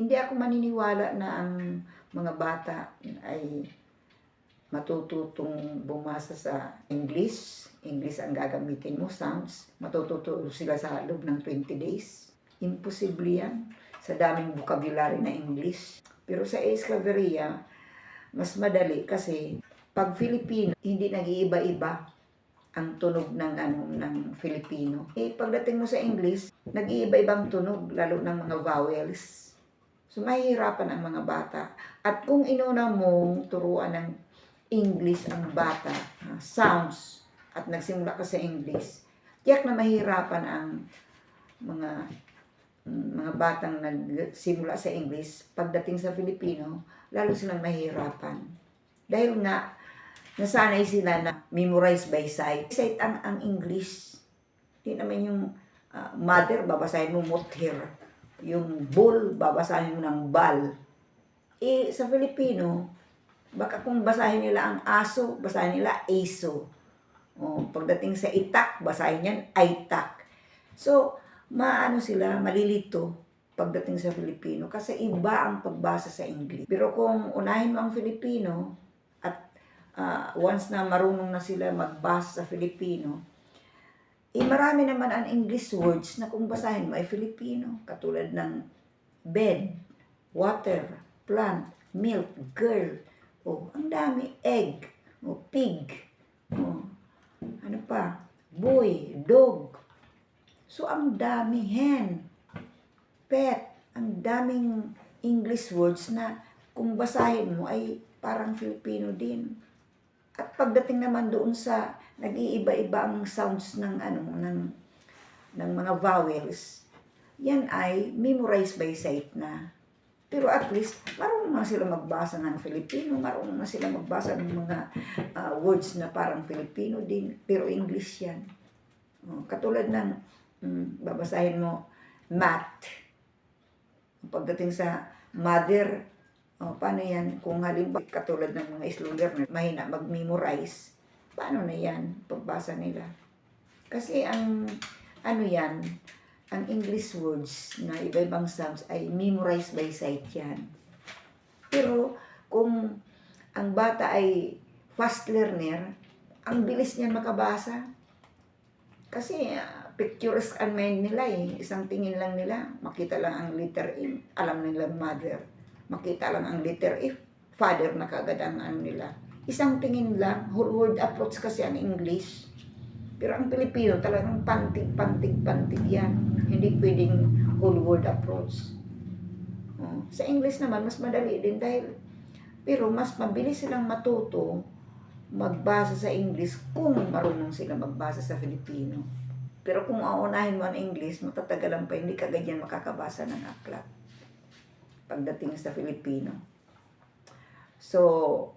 Hindi ako maniniwala na ang mga bata ay matututong bumasa sa English. English ang gagamitin mo, sounds. Matututo sila sa loob ng 20 days. Imposible yan sa daming vocabulary na English. Pero sa Esclaveria, mas madali kasi pag Filipino, hindi nag-iiba-iba ang tunog ng ano ng Filipino. Eh pagdating mo sa English, nag-iiba-ibang tunog lalo ng mga vowels. So mahihirapan ang mga bata. At kung inuna mong turuan ng English ang bata, sounds, at nagsimula ka sa English, tiyak na mahirapan ang mga mm, mga batang nagsimula sa English, pagdating sa Filipino, lalo silang mahirapan. Dahil nga, nasanay sila na memorize by sight. Sight ang, ang English. Di naman yung ah, mother, babasahin mo mother. Yung bull, babasahin mo ng bal. Eh, sa Filipino, baka kung basahin nila ang aso, basahin nila aso. O, pagdating sa itak, basahin yan aitak. So, maano sila, malilito pagdating sa Filipino kasi iba ang pagbasa sa English. Pero kung unahin mo ang Filipino at ah, once na marunong na sila magbasa sa Filipino, eh marami naman ang English words na kung basahin mo ay Filipino. Katulad ng bed, water, plant, milk, girl. Oh, ang dami. Egg, oh, pig. Oh, ano pa? Boy, dog. So, ang dami. Hen, pet. Ang daming English words na kung basahin mo ay parang Filipino din. At pagdating naman doon sa nag-iiba-iba ang sounds ng ano ng ng mga vowels, yan ay memorized by sight na. Pero at least, marunong na sila magbasa ng Filipino, marunong na sila magbasa ng mga ah, words na parang Filipino din, pero English yan. Oh, katulad ng, mm, babasahin mo, math. Pagdating sa mother, oh, paano yan? Kung halimbawa, katulad ng mga slow learner, mahina mag-memorize, paano na yan? Pagbasa nila. Kasi ang, ano yan, ang English words na iba-ibang sounds ay memorized by sight yan. Pero kung ang bata ay fast learner, ang bilis niyan makabasa. Kasi ah, pictures and mind nila eh. Isang tingin lang nila, makita lang ang letter M, alam nila mother. Makita lang ang letter F, father na kagad ang ano nila. Isang tingin lang, whole word approach kasi ang English. Pero ang Pilipino talagang pantig, pantig, pantig yan. Hindi pwedeng whole word approach. Oh, Sa English naman, mas madali din dahil pero mas mabilis silang matuto magbasa sa English kung marunong sila magbasa sa Filipino. Pero kung aunahin mo ang English, matatagalan pa, hindi ka ganyan makakabasa ng aklat pagdating sa Filipino. So,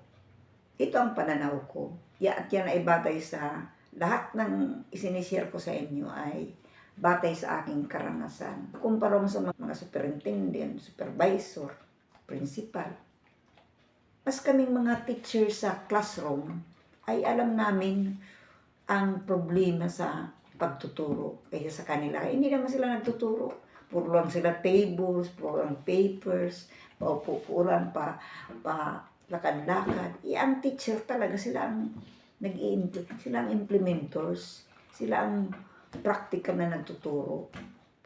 ito ang pananaw ko. Ya, at yan ay batay sa lahat ng isinishare ko sa inyo ay batay sa aking karanasan. Kumpara mo sa mga superintendent, supervisor, principal, mas kaming mga teacher sa classroom ay alam namin ang problema sa pagtuturo kaysa sa kanila. Hindi naman sila nagtuturo. Puro lang sila tables, puro lang papers, paupo lang pa, pa lakad-lakad. Eh, ang teacher talaga sila ang nag sila ang implementors. Sila ang practical na nagtuturo.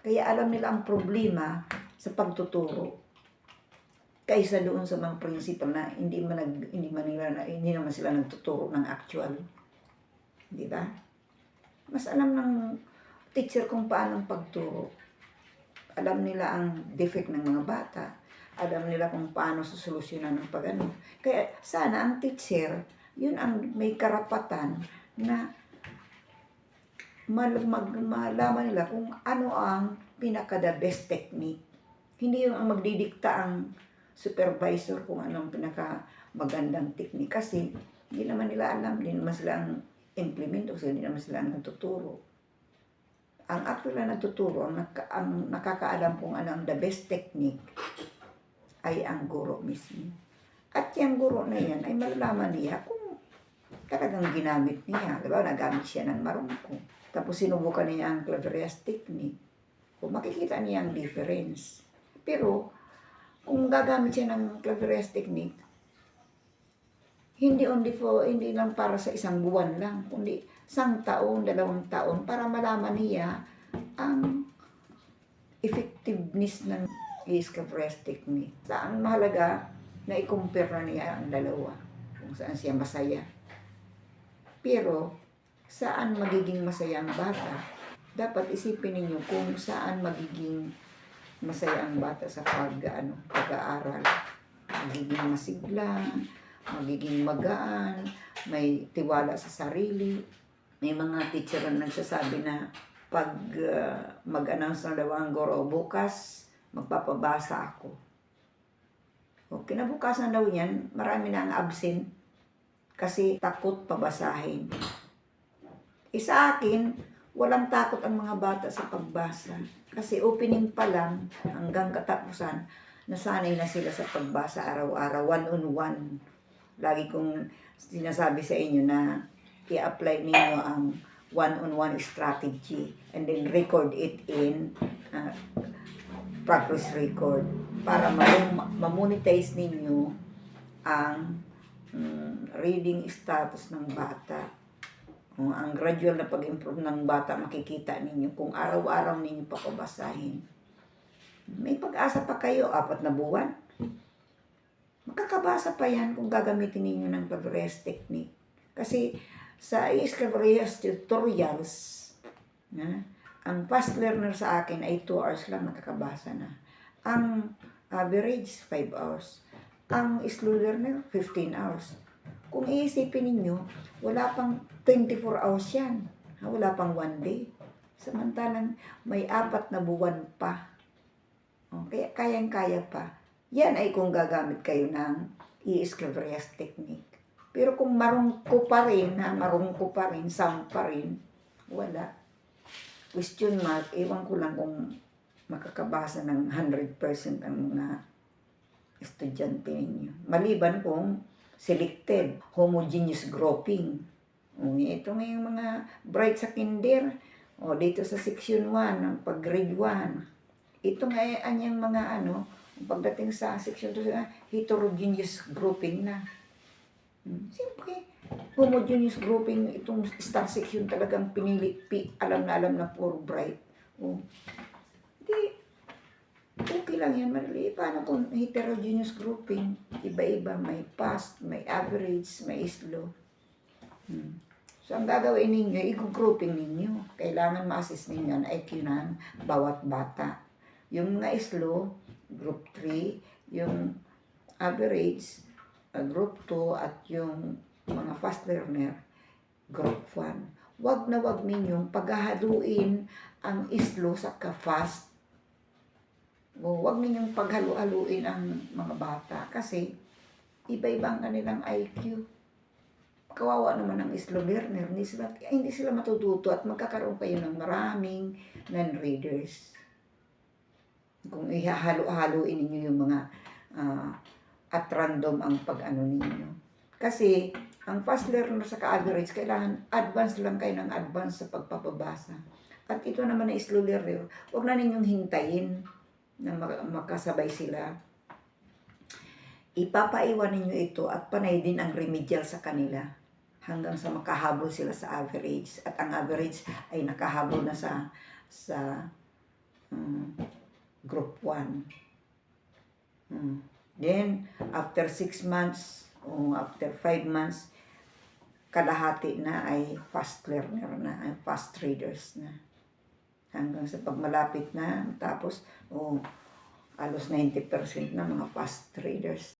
Kaya alam nila ang problema sa pagtuturo kaysa doon sa mga principal na hindi man nag, hindi man nila na, hindi naman sila nagtuturo ng actual. Di ba? Mas alam ng teacher kung paano ang pagturo. Alam nila ang defect ng mga bata. Alam nila kung paano susolusyonan ng pagano. Kaya sana ang teacher, yun ang may karapatan na mal, mag, malaman nila kung ano ang pinaka the best technique. Hindi yung ang magdidikta ang supervisor kung anong pinaka magandang technique kasi hindi naman nila alam, hindi naman sila ang implement kasi hindi naman sila ang nagtuturo. Ang actual na nagtuturo, ang, naka, ang nakakaalam kung ano ang the best technique ay ang guro mismo. At yung guro na yan ay malalaman niya kung talagang ginamit niya. Diba? Nagamit siya ng marungko. Tapos sinubukan niya ang Claverias technique. Kung makikita niya ang difference. Pero, kung gagamit siya ng Claveres technique, hindi only for, hindi lang para sa isang buwan lang, kundi isang taon, dalawang taon, para malaman niya ang effectiveness ng Claveres technique. Saan mahalaga na i-compare na niya ang dalawa, kung saan siya masaya. Pero, saan magiging masaya ang bata? Dapat isipin ninyo kung saan magiging masaya ang bata sa pag, ano, pag-aaral. Magiging masigla, magiging magaan, may tiwala sa sarili. May mga teacher na nagsasabi na pag uh, mag-announce ng daw ang guro, bukas magpapabasa ako. O kinabukasan daw yan, marami na ang absent kasi takot pabasahin. E sa akin, walang takot ang mga bata sa pagbasa. Kasi opening pa lang hanggang katapusan, nasanay na sila sa pagbasa araw-araw, one-on-one. Lagi kong sinasabi sa inyo na i-apply ninyo ang one-on-one strategy and then record it in uh, progress record para ma- ma-monetize ninyo ang mm, reading status ng bata. O, ang gradual na pag-improve ng bata makikita ninyo kung araw-araw ninyo papabasahin. May pag-asa pa kayo, apat na buwan. Makakabasa pa yan kung gagamitin ninyo ng Claveres technique. Kasi sa is Claveres tutorials, na, ang fast learner sa akin ay 2 hours lang nakakabasa na. Ang average 5 hours. Ang slow learner 15 hours. Kung iisipin ninyo, wala pang 24 hours yan. Wala pang one day. Samantalang may apat na buwan pa. O, kaya kayang-kaya pa. Yan ay kung gagamit kayo ng i-Sclaverias technique. Pero kung marungko pa rin, ha, marungko pa rin, sound pa rin, wala. Question mark, ewan ko lang kung makakabasa ng 100% ang mga estudyante ninyo. Maliban kung selected, homogeneous grouping. O, ito nga yung mga bright sa kinder. O, dito sa section 1, ng pag grade 1. Ito nga yung anyang mga ano, pagdating sa section 2, ah, heterogeneous grouping na. Hmm, homogeneous grouping, itong star section talagang pinili, pi, alam na alam na puro bright. O, di, okay lang yan, mali. Paano kung heterogeneous grouping? Iba-iba, may past, may average, may slow. Hmm. So, ang gagawin ninyo, i-grouping ninyo. Kailangan ma-assess ninyo ang IQ ng bawat bata. Yung mga slow, group 3, yung average, uh, group 2, at yung mga fast learner, group 1. Wag na wag ninyong paghahaluin ang slow sa ka-fast. O, wag ninyong paghalu-haluin ang mga bata kasi iba-iba ang kanilang IQ kawawa naman ang slow learner, hindi sila, hindi sila matututo at magkakaroon kayo ng maraming non-readers. Kung ihahalo-haloin ninyo yung mga ah, at random ang pag-ano ninyo. Kasi, ang fast learner sa ka-average, kailangan advance lang kayo ng advance sa pagpapabasa. At ito naman na slow learner, huwag na ninyong hintayin na makasabay sila. Ipapaiwan ninyo ito at panay din ang remedial sa kanila hanggang sa makahabol sila sa average at ang average ay nakahabol na sa sa um, group 1 Mm. then after 6 months o after 5 months kalahati na ay fast learner na ay fast readers na. Hanggang sa pagmalapit na tapos oh, alos 90% na mga fast readers